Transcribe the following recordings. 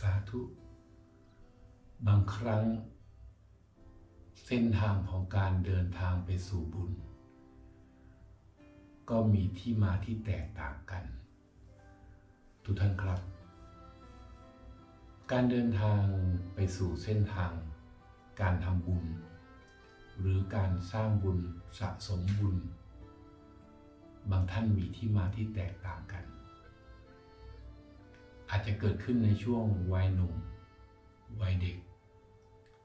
สาธุ บางครั้ง เส้นทางของการเดินทางไปสู่บุญ ก็มีที่มาที่แตกต่างกัน ทุกท่านครับ การเดินทางไปสู่เส้นทาง การทำบุญ หรือการสร้างบุญสะสมบุญ บางท่านมีที่มาที่แตกต่างกัน อาจจะเกิดขึ้นในช่วงวัยหนุ่ม วัยเด็ก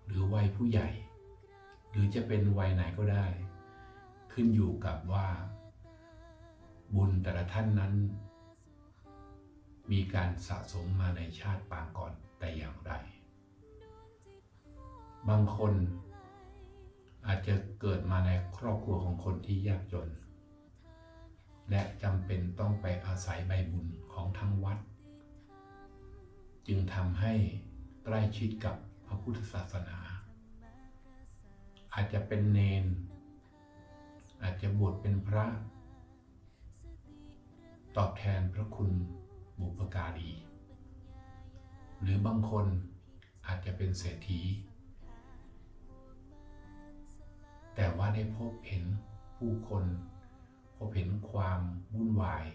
หรือวัยผู้ใหญ่ หรือจะเป็นวัยไหนก็ได้ ขึ้นอยู่กับว่า บุญแต่ละท่านนั้น มีการสะสมมาในชาติปางก่อนแต่อย่างไร บางคนอาจจะเกิดมาในครอบครัวของคนที่ยากจน และจำเป็นต้องไปอาศัยใบบุญของทางวัด จึงทำให้ใกล้ชิดกับพระพุทธศาสนา อาจจะเป็นเนน อาจจะบวชเป็นพระ ตอบแทนพระคุณบุปการี หรือบางคนอาจจะเป็นเศรษฐี แต่ว่าได้พบเห็นผู้คนพบเห็นความวุ่นวาย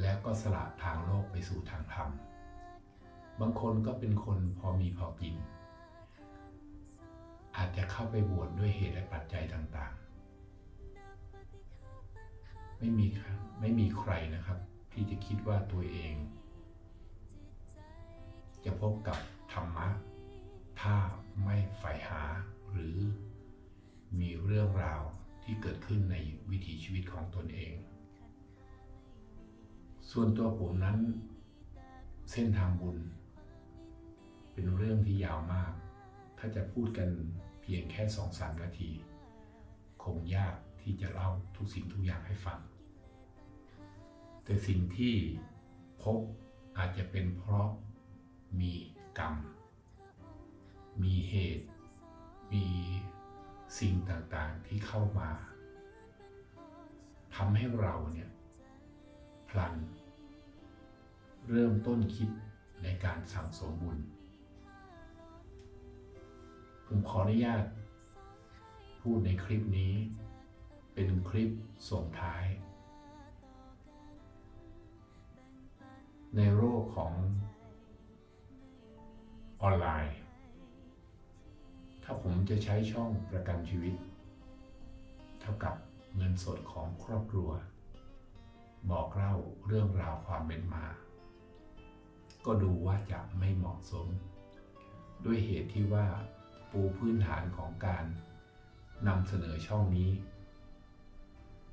แล้วก็สละทางโลกไปสู่ทางธรรม บางคนก็เป็นคนพอมีพอกิน อาจจะเข้าไปบวชดด้วยเหตุและปัจจัยต่างๆ ไม่มีครับไม่มีใครนะครับ ที่จะคิดว่าตัวเอง จะพบกับธรรมะ ถ้าไม่ใฝ่หาหรือ มีเรื่องราวที่เกิดขึ้นในวิถีชีวิตของตนเอง ส่วนตัวผมนั้นเส้นทางบุญ เป็นเรื่องที่ยาวมาก ถ้าจะพูดกันเพียงแค่สองสามนาที คงยากที่จะเล่าทุกสิ่งทุกอย่างให้ฟัง แต่สิ่งที่พบอาจจะเป็นเพราะมีกรรม มีเหตุ มีสิ่งต่างๆที่เข้ามาทำให้เราเนี่ยพลัน เริ่มต้นคิดในการสั่งสมบุญ ผมขออนุญาต พูดในคลิปนี้ เป็นคลิปส่งท้าย ในโลกของออนไลน์ ถ้าผมจะใช้ช่องประกันชีวิต เท่ากับเงินสดของครอบครัว บอกเล่าเรื่องราวความเป็นมา ก็ดูว่าจะไม่เหมาะสม ด้วยเหตุที่ว่า ปูพื้นฐานของการนำเสนอช่องนี้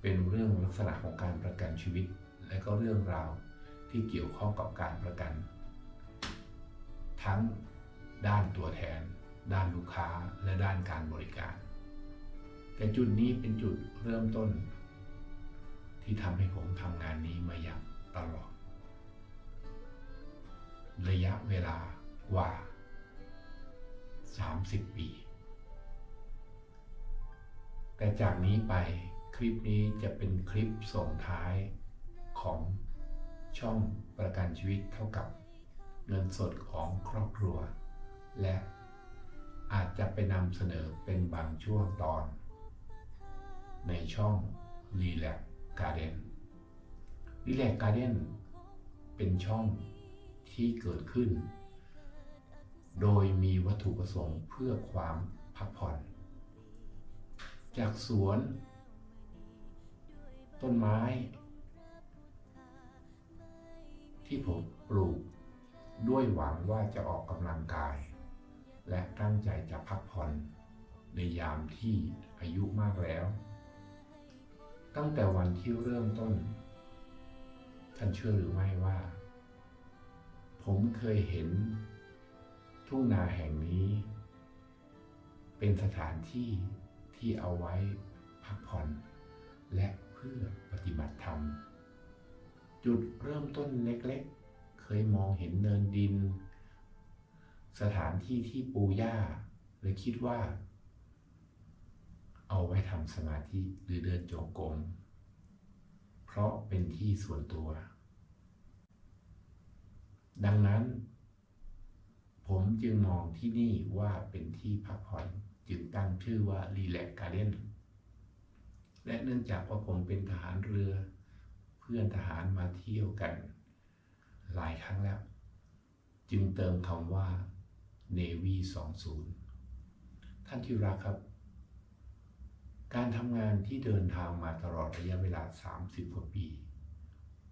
เป็นเรื่องลักษณะของการประกันชีวิต และก็เรื่องราวที่เกี่ยวข้องกับการประกัน ทั้งด้านตัวแทน ด้านลูกค้าและด้านการบริการ แต่จุดนี้เป็นจุดเริ่มต้น ที่ทำให้ผมทำงานนี้มาอย่างตลอด ระยะเวลากว่า 30 ปี แต่จากนี้ไปคลิปนี้จะเป็นคลิปส่งท้ายของช่องประกันชีวิตเท่ากับเงินสดของครอบครัว และอาจจะไปนำเสนอเป็นบางช่วงตอน ในช่อง r e l a x Garden r e l a x Garden เป็นช่องที่เกิดขึ้น โดยมีวัตถุประสงค์เพื่อความพักผ่อน จากสวน ต้นไม้ ที่ผมปลูก ด้วยหวังว่าจะออกกำลังกาย และตั้งใจจะพักผ่อน ในยามที่อายุมากแล้ว ตั้งแต่วันที่เริ่มต้น ท่านเชื่อหรือไม่ว่า ผมเคยเห็น ทุ่งนาแห่งนี้ เป็นสถานที่ที่เอาไว้พักผ่อน และเพื่อปฏิบัติธรรม จุดเริ่มต้นเล็กๆ เคยมองเห็นเนินดิน สถานที่ที่ปูย่าเลยคิดว่า เอาไว้ทำสมาธิหรือเดินจงกรมเพราะเป็นที่ส่วนตัว ดังนั้น ผมจึงมองที่นี่ว่าเป็นที่พักผ่อนจึงตั้งชื่อว่า Relax Garden และเนื่องจากว่าผมเป็นทหารเรือ เพื่อนทหารมาเที่ยวกัน หลายครั้งแล้ว จึงเติมคำว่า Navy 20 ท่านที่รักครับ การทำงานที่เดินทางมาตลอดระยะเวลา 30 กว่าปี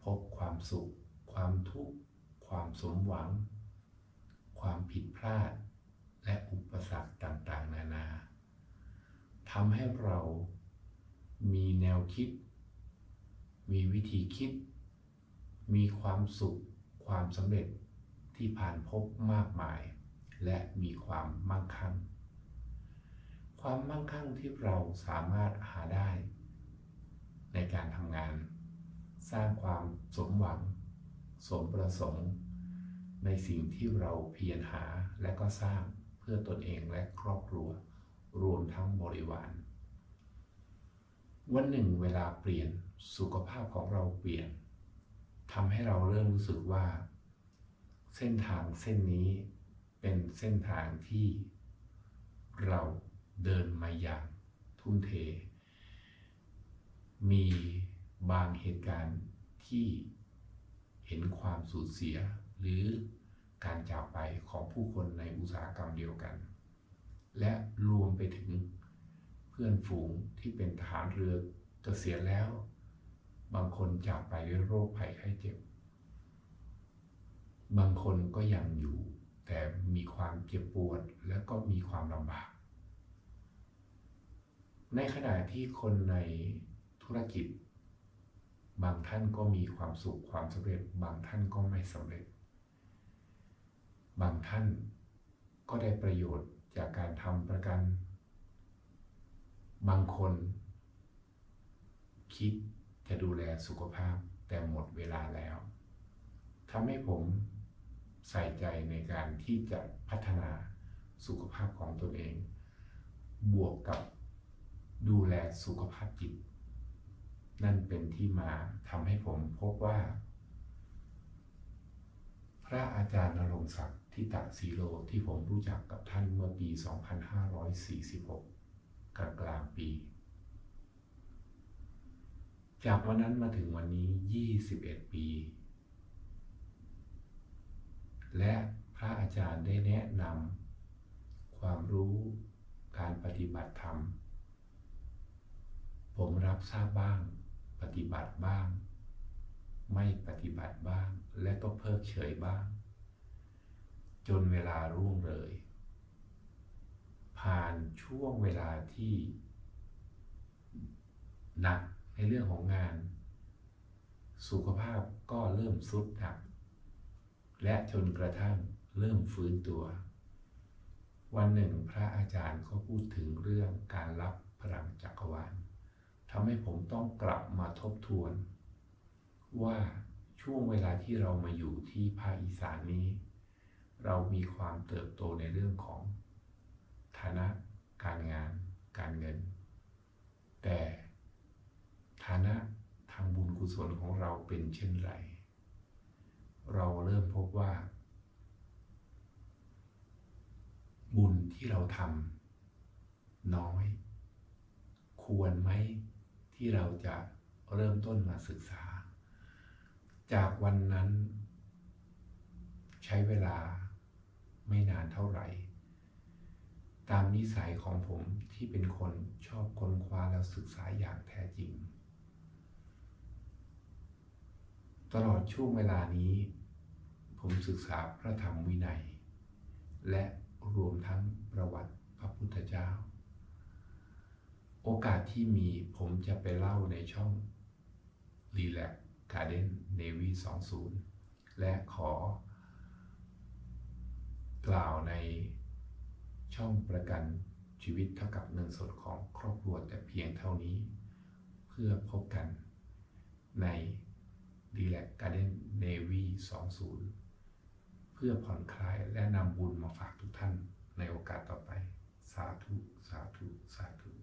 พบความสุข ความทุกข์ ความสมหวัง ความผิดพลาด และอุปสรรคต่างๆ นานาทำให้เรามีแนวคิด มีวิธีคิด มีความสุข ความสำเร็จที่ผ่านพบมากมาย และมีความมั่งคั่ง ความมั่งคั่งที่เราสามารถหาได้ ในการทำงาน สร้างความสมหวัง สมประสงค์ ในสิ่งที่เราเพียรหาและก็สร้างเพื่อตนเองและครอบครัว รวมทั้งบริวาร วันหนึ่งเวลาเปลี่ยนสุขภาพของเราเปลี่ยนทำให้เราเริ่มรู้สึกว่า เส้นทางเส้นนี้เป็นเส้นทางที่เราเดินมาอย่างทุ่มเท มีบางเหตุการณ์ที่เห็นความสูญเสีย หรือการจากไปของผู้คนในอุตสาหกรรมเดียวกัน และรวมไปถึงเพื่อนฝูงที่เป็นทหารเรือเกษียณแล้ว บางคนจากไปด้วยโรคภัยไข้เจ็บ บางคนก็ยังอยู่ แต่มีความเจ็บปวดและก็มีความลำบาก ในขณะที่คนในธุรกิจ บางท่านก็มีความสุขความสำเร็จ บางท่านก็ไม่สำเร็จ บางท่านก็ได้ประโยชน์จากการทำประกัน บางคน คิดจะดูแลสุขภาพแต่หมดเวลาแล้วทำให้ผมใส่ใจในการที่จะพัฒนาสุขภาพของตนเอง บวกกับดูแลสุขภาพจิต นั่นเป็นที่มาทำให้ผมพบว่า ระอาจารย์นรงศักดิ์ทิตะสีโลที่ผมรู้จักกับท่านเมื่อปี 2546 กลางกลางปี จากวันนั้นมาถึงวันนี้ 21 ปี และพระอาจารย์ได้แนะนำความรู้การปฏิบัติธรรม ผมรับทราบบ้าง ปฏิบัติบ้าง ไม่ปฏิบัติบ้าง และก็เพิกเฉยบ้าง จนเวลาร่วงเลย ผ่านช่วงเวลาที่หนักในเรื่องของงาน สุขภาพก็เริ่มสุดหนัก และจนกระทั่งเริ่มฟื้นตัว วันหนึ่งพระอาจารย์เขาพูดถึงเรื่องการรับพลังจักรวาลทำให้ผมต้องกลับมาทบทวน ว่าช่วงเวลาที่เรามาอยู่ที่ภาคอีสานนี้ เรามีความเติบโตในเรื่องของฐานะการงานการเงิน แต่ฐานะทางบุญกุศลของเราเป็นเช่นไร เราเริ่มพบว่า บุญที่เราทำน้อย ควรไหมที่เราจะเริ่มต้นมาศึกษา จากวันนั้น ใช้เวลาไม่นานเท่าไหร่ ตามนิสัยของผมที่เป็นคนชอบค้นคว้าแล้วศึกษาอย่างแท้จริง ตลอดช่วงเวลานี้ ผมศึกษาพระธรรมวินัย และรวมทั้งประวัติพระพุทธเจ้า โอกาสที่มีผมจะไปเล่าในช่อง r e l a x Garden Navy 20 และขอกล่าวในช่องประกันชีวิตเท่ากับเงินสดของครอบครัวแต่เพียงเท่านี้ เพื่อพบกันใน r e l a x Garden Navy 20 เพื่อผ่อนคลายและนำบุญมาฝากทุกท่านในโอกาสต่อไป สาธุ สาธุ สาธุ